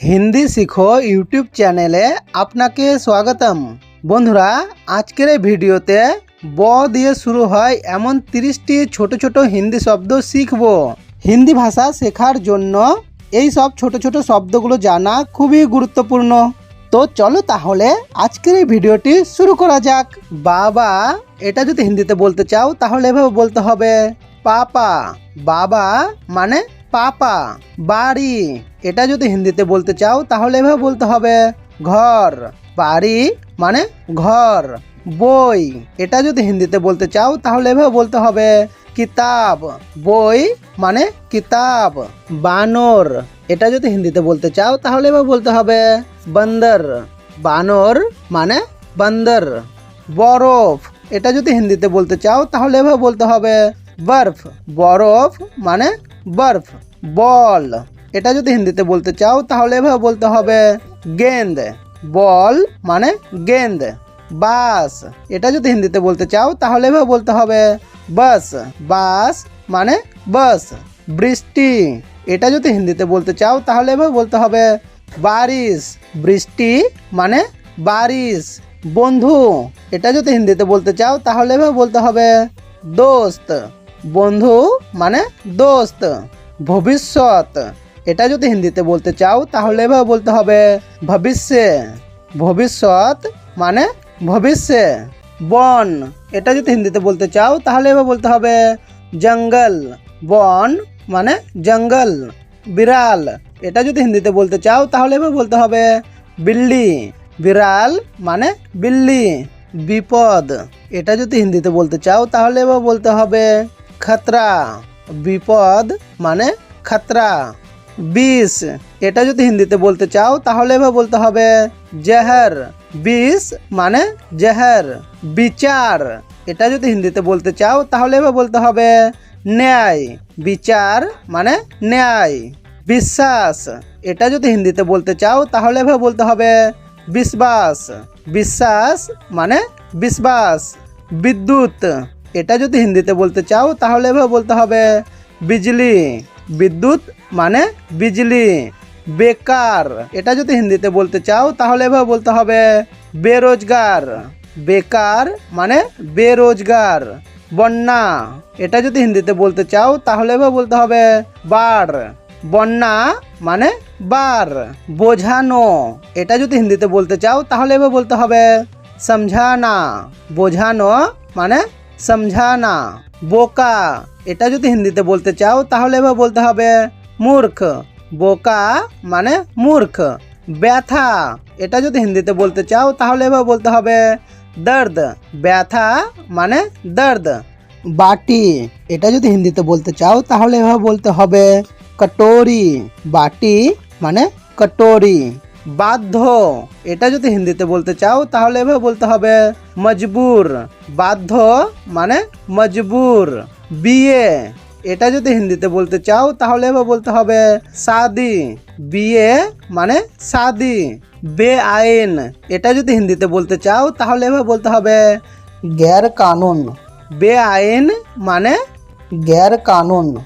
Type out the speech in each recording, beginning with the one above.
হিন্দি শিখো ইউটিউব চ্যানেলে আপনাকে স্বাগতম। বন্ধুরা, আজকের এই ভিডিওতে ব দিয়ে শুরু হয় এমন তিরিশটি ছোট ছোট হিন্দি শব্দ শিখব। হিন্দি ভাষা শেখার জন্য এই সব ছোট ছোট শব্দগুলো জানা খুবই গুরুত্বপূর্ণ। তো চলো তাহলে আজকের এই ভিডিওটি শুরু করা যাক। বাবা, এটা যদি হিন্দিতে বলতে চাও তাহলে এভাবে বলতে হবে। পাপা, বাবা মানে পাপা। বাড়ি এটা যদি হিন্দিতে বলতে চাও, তাহলে এভাবে বলতে হবে, ঘর, বাড়ি মানে ঘর, বই। এটা যদি হিন্দিতে বলতে চাও, তাহলে এভাবে বলতে হবে, কিতাব, বই মানে কিতাব, বানর। এটা যদি হিন্দিতে বলতে চাও, তাহলে এভাবে বলতে হবে, বান্দর। বানর মানে বান্দর। বরফ। এটা যদি হিন্দিতে বলতে চাও, তাহলে এভাবে বলতে হবে, বরফ। বরফ মানে বরফ। বল। এটা যদি হিন্দিতে বলতে চাও, তাহলে এভাবে বলতে হবে গেন্দ। বল মানে গেন্দ। বাস। এটা যদি হিন্দিতে বলতে চাও, তাহলে এভাবে বলতে হবে বাস। বাস মানে বাস। বৃষ্টি। এটা যদি হিন্দিতে বলতে চাও, তাহলে এভাবে বলতে হবে বারিশ। বৃষ্টি মানে বারিশ। বন্ধু। এটা যদি হিন্দিতে বলতে চাও, তাহলে এভাবে বলতে হবে দোস্ত। বন্ধু মানে দোস্ত। ভবিষ্যৎ। এটা যদি হিন্দিতে বলতে চাও, তাহলে এভাবে বলতে হবে, ভবিষ্য ভবিষ্যৎ মানে ভবিষ্য, বন এটা যদি হিন্দিতে বলতে চাও, তাহলে এভাবে বলতে হবে, জঙ্গল বন মানে জঙ্গল, বিড়াল এটা যদি হিন্দিতে বলতে চাও, তাহলে এভাবে বলতে হবে, বিল্লি বিড়াল মানে বিল্লি, বিপদ এটা যদি হিন্দিতে বলতে চাও, তাহলে এবার বলতে হবে, খতরা বিপদ মানে খতরা। বিষ এটা যদি হিন্দিতে বলতে চাও, তাহলে এভাবে বলতে হবে, জহর। বিষ মানে জহর। বিচার। এটা যদি হিন্দিতে বলতে চাও, তাহলে এভাবে বলতে হবে, ন্যায়। বিচার মানে ন্যায়। বিশ্বাস। এটা যদি হিন্দিতে বলতে চাও, তাহলে এভাবে বলতে হবে, বিশ্বাস। বিশ্বাস মানে বিশ্বাস। বিদ্যুৎ। এটা যদি হিন্দিতে বলতে চাও, তাহলে এভাবে বলতে হবে, বিজলি। বিদ্যুৎ মানে বিজলি। বেকার। এটা যদি হিন্দিতে বলতে চাও, তাহলে এভাবে বলতে হবে, বেরোজগার। বেকার মানে বেরোজগার। বন্যা। এটা যদি হিন্দিতে বলতে চাও, তাহলে এভাবে বলতে হবে, বাড়। বন্যা মানে বার। বোঝানো। এটা যদি হিন্দিতে বলতে চাও, তাহলে এভাবে বলতে হবে, সমঝানা। বোঝানো মানে সমঝানা বোকা এটা যদি হিন্দিতে বলতে চাও তাহলে এভাবে বলতে হবে মূর্খ বোকা মানে মূর্খ ব্যথা এটা যদি হিন্দিতে বলতে চাও তাহলে এভাবে বলতে হবে দর্দ ব্যথা মানে দর্দ বাটি এটা যদি হিন্দিতে বলতে চাও তাহলে এভাবে বলতে হবে কটোরি বাটি মানে কটোরি বাধ্য। এটা যদি হিন্দিতে বলতে চাও, তাহলে এভাবে বলতে হবে, মজবুর। বাধ্য মানে মজবুর। বিয়ে। এটা যদি হিন্দিতে বলতে চাও, তাহলে এভাবে বলতে হবে শাদি বিয়ে মানে শাদি বেআইন। এটা যদি হিন্দিতে বলতে চাও, তাহলে এভাবে বলতে হবে গ্যার কানুন বে আইন মানে গ্যার কানুন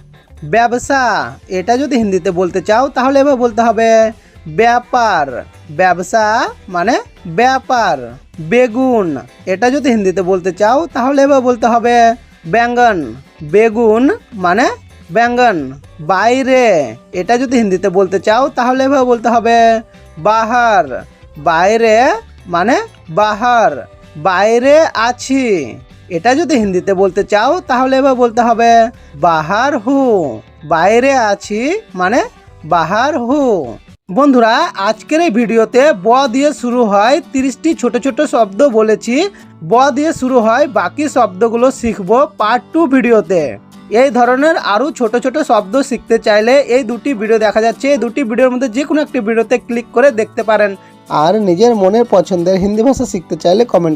ব্যবসা। এটা যদি হিন্দিতে বলতে চাও, তাহলে এভাবে বলতে হবে ব্যাপার। ব্যবসা মানে ব্যাপার। বেগুন, এটা যদি হিন্দিতে বলতে চাও, তাহলে এবার বলতে হবে ব্যঙ্গন। বেগুন মানে ব্যঙ্গন। বাইরে, এটা যদি হিন্দিতে বলতে চাও, তাহলে এবার বলতে হবে বাহার। বাইরে মানে বাহার। বাইরে আছি। এটা যদি হিন্দিতে বলতে চাও, তাহলে এবার বলতে হবে বাহার হু। বাইরে আছি মানে বাহার হু। বন্ধুরা, আজকের এই ভিডিওতে ব দিয়ে শুরু হয় তিরিশটি ছোট ছোট শব্দ বলেছি। ব দিয়ে শুরু হয় বাকি শব্দগুলো শিখব পার্ট টু ভিডিওতে। এই ধরনের আরও ছোট ছোট শব্দ শিখতে চাইলে এই দুটি ভিডিও দেখা যাচ্ছে। এই দুটি ভিডিওর মধ্যে যে কোনো একটি ভিডিওতে ক্লিক করে দেখতে পারেন। আর নিজের মনের পছন্দের হিন্দি ভাষা শিখতে চাইলে কমেন্ট